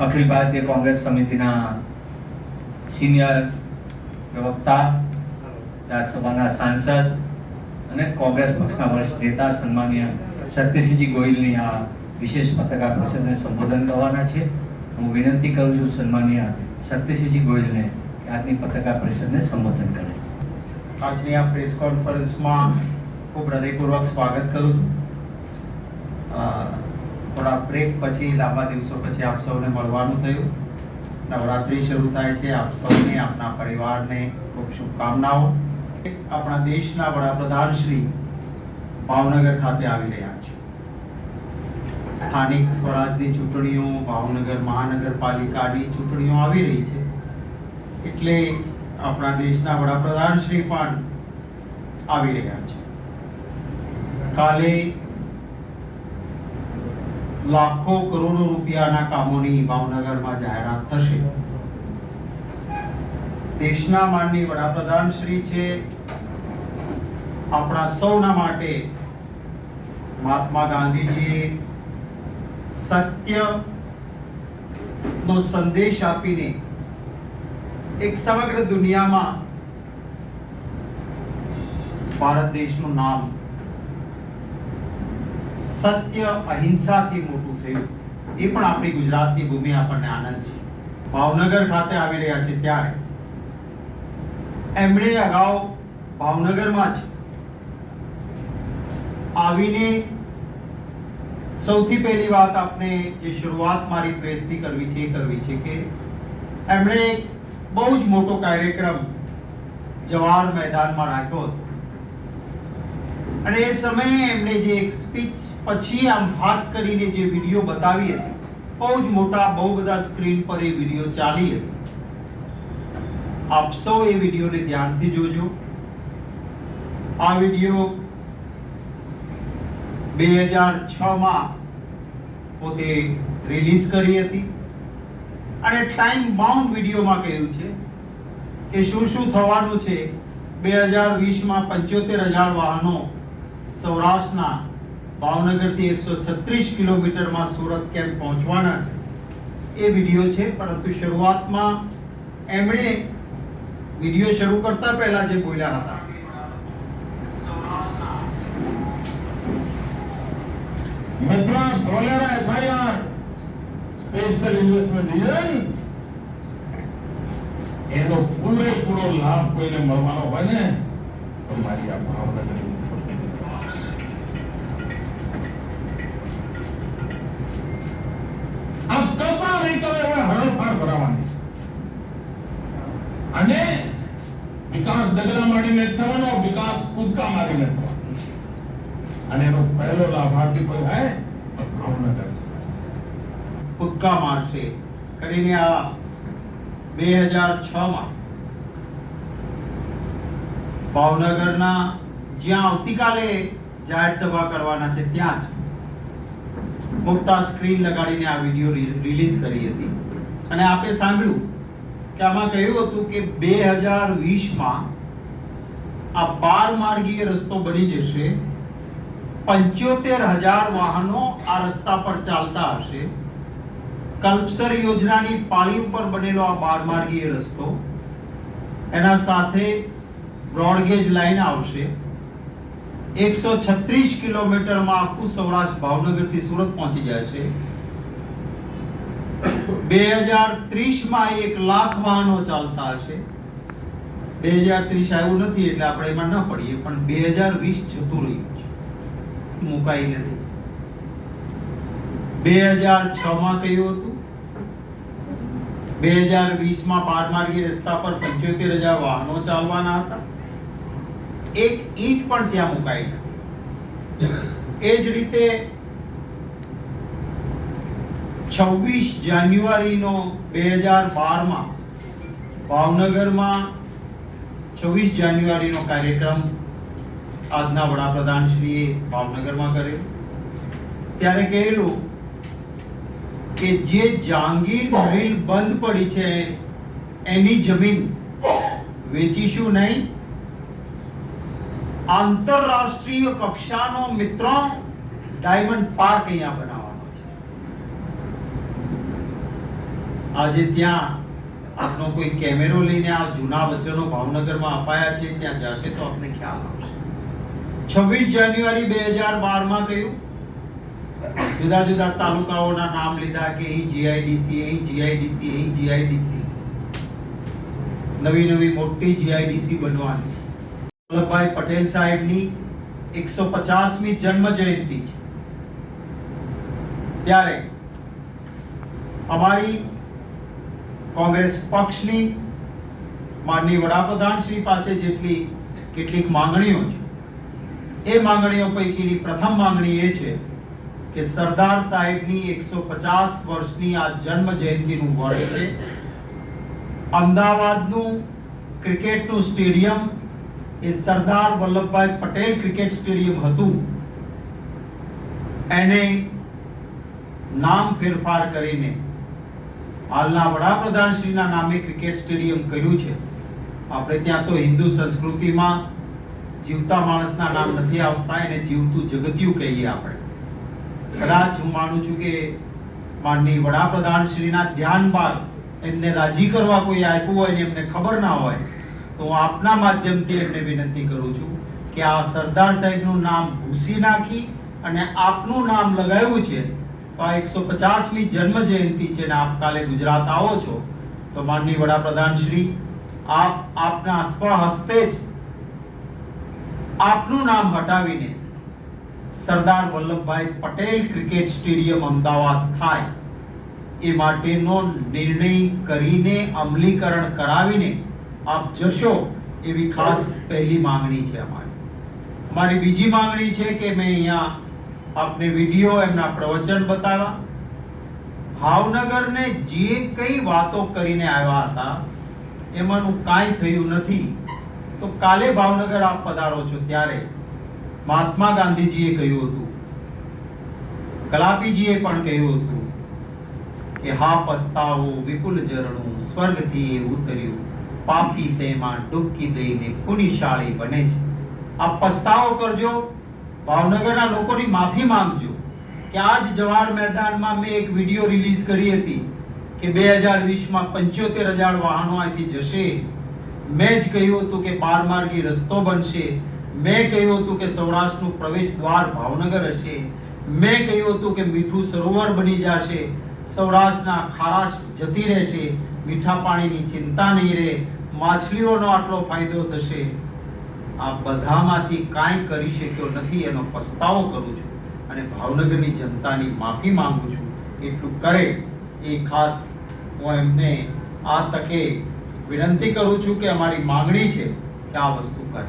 અખિલ ભારતીય કોંગ્રેસ સમિતિના સિનિયર પ્રવક્તા, રાજ્યસભાના સાંસદ અને કોંગ્રેસ પક્ષના વરિષ્ઠ નેતા સન્માનીય સત્યસિંહજી ગોહિલની આ વિશેષ પત્રકાર પરિષદને સંબોધન કરવાના છે. હું વિનંતી કરું છું સન્માનીય સત્યસિંહજી ગોહિલને આજની પત્રકાર પરિષદને સંબોધન કરે. આજની આ પ્રેસ કોન્ફરન્સમાં ખૂબ હૃદયપૂર્વક સ્વાગત કરું છું. થોડા બ્રેક પછી, લાંબા દિવસો પછી આપ સૌને મળવાનું થયું. નવરાત્રિ શરૂ થાય છે. આપ સૌને, આપના પરિવારને ખૂબ શુભકામનાઓ. આપણા દેશના વડાપ્રધાન શ્રી ભાવનગર ખાતે આવી રહ્યા છે. સ્થાનિક સ્વરાજની ચૂંટણીઓ, ભાવનગર મહાનગરપાલિકાની ચૂંટણીઓ આવી રહી છે. એટલે આપણા દેશના વડાપ્રધાન શ્રી પણ આવી રહ્યા છે. કાલે લાખો કરોડો રૂપિયાના કામોની ભાવનગરમાં જાહેરાત થશે. દેશના માનની વડાપ્રધાન શ્રી છે. આપણા સૌના માટે મહાત્મા ગાંધીજીએ સત્ય નો સંદેશ આપીને એક સમગ્ર દુનિયામાં ભારત દેશનું નામ સત્ય અહિંસાથી થયું. એ પણ આપણી ગુજરાતની ભૂમિ આપણને આનંદ છે. ભાવનગર ખાતે આવી રહ્યા છે ત્યારે. એમણે અગાઉ ભાવનગરમાં જ આવીને સૌથી પહેલી વાત આપને જે શરૂઆત મારી પ્રેસથી કરવી છે એ કરવી છે કે એમણે બહુ જ મોટો કાર્યક્રમ જવાહર મેદાનમાં રાખ્યો હતો. અને એ સમયે એમણે જે એક સ્પીચ પછી આમ હાથ કરીને જે વીડિયો બતાવી હતી બહુ જ મોટા, બહુ બધા સ્ક્રીન પર એ વીડિયો ચાલી હતી આપ સૌ એ વિડીયોને ધ્યાનથી જોજો. આ વીડિયો બે હજાર છમાં પોતે રિલીઝ કરી હતી. અને ટાઈમ બાઉન્ડ વિડીયોમાં કહ્યું છે કે શું શું થવાનું છે. બે હજાર વીસમાં પંચોતેર હજાર વાહનો સૌરાષ્ટ્રના ભાવનગરથી એકસો છત્રીસ કિલોમીટરમાં સુરત કેમ પહોંચવાના છે. એ વીડિયો છે, પરંતુ શરૂઆતમાં એમણે વીડિયો શરૂ કરતા પહેલા જે બોલ્યા હતા. મધ્ય Dholera SIR, special investment division. એનો પૂરેપૂરો લાભ કોઈને મળવાનો હોય ને, તો મારી આ ભાવનગર આમ કલ્પના નહીં કરે હવે હરણફાળ ભરાવાની છે અને વિકાસ ડગલા મારીને જ થવાનો કૂદકા મારીને અને એનો પહેલો લાભાર્થી કોઈ હે ભાવનગર છે કૂદકા મારશે કરીને આ બે હજાર છમાં ભાવનગરના જ્યાં આવતીકાલે જાહેર સભા કરવાના છે, ત્યાં જ મોટા સ્ક્રીન લગાડીને આ વીડિયો રિલીઝ કરી હતી. અને આપે સાંભળ્યું કે આમાં કહ્યું હતું કે બે હજાર વીસમાં આ બાર માર્ગીય રસ્તો બની જશે. પંચોતેર હજાર વાહનો આ રસ્તા પર ચાલતા હશે. કલ્પસર યોજનાની પાળી ઉપર બનેલો આ બારમાર્ગીય રસ્તો. એના સાથે બ્રોડગેજ લાઈન આવશે. એકસો છત્રીસ કિલોમીટરમાં આખું સૌરાષ્ટ્ર ભાવનગરથી સુરત પહોંચી જશે બે હજાર ત્રીસમાં એક લાખ વાહનો ચાલતા હશે. બે હજાર ત્રીસ આવ્યું નથી એટલે આપણે એમાં ન પડીએ, પણ બે હજાર વીસ જતું રહ્યું છે. મુકાઈ નથી. બે હજાર છ માં કહ્યું હતું? બે હજાર વીસમાં બારમાર્ગી રસ્તા પર પંચોતેર હજાર વાહનો ચાલવાના હતા. એક ઈટ પણ ત્યાં મુકાઈ નથી. એ જ રીતે છવ્વીસ જાન્યુઆરીનો બે હજાર બારમાં ભાવનગરમાં છવ્વીસ જાન્યુઆરીનો કાર્યક્રમ આજના વડાપ્રધાનશ્રીએ ભાવનગરમાં કરેલો ત્યારે કહેલું કે જે જાંગીર મિલ બંધ પડી છે, એની જમીન વેચીશું નહીં. આંતરરાષ્ટ્રીય કક્ષાનો મિત્રો ડાયમંડ પાર્ક અહીંયા બનાવવાનો છે. આજે ત્યાં આપનો કોઈ કેમેરો લઈને આ જૂના વચનો ભાવનગરમાં અપાયા છે, ત્યાં જશે તો આપને ખ્યાલ આવશે. છવ્વીસ જાન્યુઆરી બે હજાર બારમાં કહ્યું જુદા જુદા તાલુકાઓના નામ લીધા કે અહીં જીઆઈડીસી અહીં જીઆઈડીસી અહીં જીઆઈડીસી નવી નવી મોટી જીઆઈડીસી બનવાની વલ્લભભાઈ પટેલ સાહેબની એકસો પચાસમી જન્મ જયંતિ છે. ત્યારે અમારી કોંગ્રેસ પક્ષની માનની વડાપ્રધાન શ્રી પાસે જેટલી કેટલીક માંગણીઓ છે, એ માંગણીઓ પૈકીની પ્રથમ માંગણી એ છે કે સરદાર સાહેબની એકસો પચાસ વર્ષની આ જન્મ જયંતિનું વર્ષ છે. અમદાવાદનું ક્રિકેટનું સ્ટેડિયમ એ સરદાર વલ્લભભાઈ પટેલ ક્રિકેટ સ્ટેડિયમ હતું. એને નામ ફેરફાર કરીને હાલના વડાપ્રધાન શ્રીના નામે ક્રિકેટ સ્ટેડિયમ કર્યું છે. આપણે ત્યાં તો હિન્દુ સંસ્કૃતિમાં જીવતા માણસના નામ નથી આવતા, એને જીવતું જગતિયું કહીએ આપણે. કદાચ હું માનું છું કે માનની વડાપ્રધાન શ્રીના ધ્યાન બાદ એમને રાજી કરવા કોઈ આપ્યું હોય ને એમને ખબર ના હોય, તો હું આપના માધ્યમથી એમને વિનંતી કરું છું કે આ સરદાર સાહેબનું નામ ભૂસી નાખી અને આપનું નામ લગાવ્યું છે. તો આ એકસો પચાસમી જન્મ જયંતિ છે ને આપ કાલે ગુજરાત આવો છો, તો માનની વડાપ્રધાન શ્રી, આપ આપના સ્વહસ્તે જ આપનું નામ હટાવીને સરદાર વલ્લભભાઈ પટેલ ક્રિકેટ સ્ટેડિયમ અમદાવાદ થાય, એ માટેનો નિર્ણય કરીને અમલીકરણ કરાવીને આપ જશો એવી ખાસ પહેલી માંગણી છે અમારી. અમારી બીજી માંગણી છે કે મેં અહીંયા આપને વીડિયો, એમના પ્રવચન બતાવ્યા. ભાવનગરને જે કઈ વાતો કરીને આવ્યા હતા, એમાંનું કાંઈ થયું નથી. તો કાલે ભાવનગર આપ પધારો છો ત્યારે મહાત્મા ગાંધીજીએ કહ્યું હતું. કલાપીજીએ પણ કહ્યું હતું કે, હા, પસ્તાવો, વિપુલ ઝરણું, સ્વર્ગથી ઉતર્યું. પાપી તેમાં ડૂબકી દઈને પુણ્યશાળી બને છે. આપ પસ્તાવો કરજો. ભાવનગરના લોકોની માફી માંગજો કે આ જ જવાહર મેદાનમાં મેં એક વીડિયો રિલીઝ કરી હતી કે બે હજાર વીસમાં પંચોતેર હજાર વાહનો અહીંથી જશે. મેં જ કહ્યું હતું કે બાર માર્ગી રસ્તો બનશે. મેં કહ્યું હતું કે સૌરાષ્ટ્રનું પ્રવેશ દ્વાર ભાવનગર હશે. મેં કહ્યું હતું કે મીઠું સરોવર બની જશે. સૌરાષ્ટ્રના ખારાશ જતી રહેશે. મીઠા પાણીની ચિંતા નહીં રહે. માછલીઓનો આટલો ફાયદો થશે. આ બધામાંથી કાંઈ કરી શક્યો નથી, એનો પસ્તાવો કરું છું અને ભાવનગરની જનતાની માફી માંગુ છું. એટલું કરે એ ખાસ હું એમને આ તકે વિનંતી કરું છું કે અમારી માંગણી છે કે આ વસ્તુ કરે.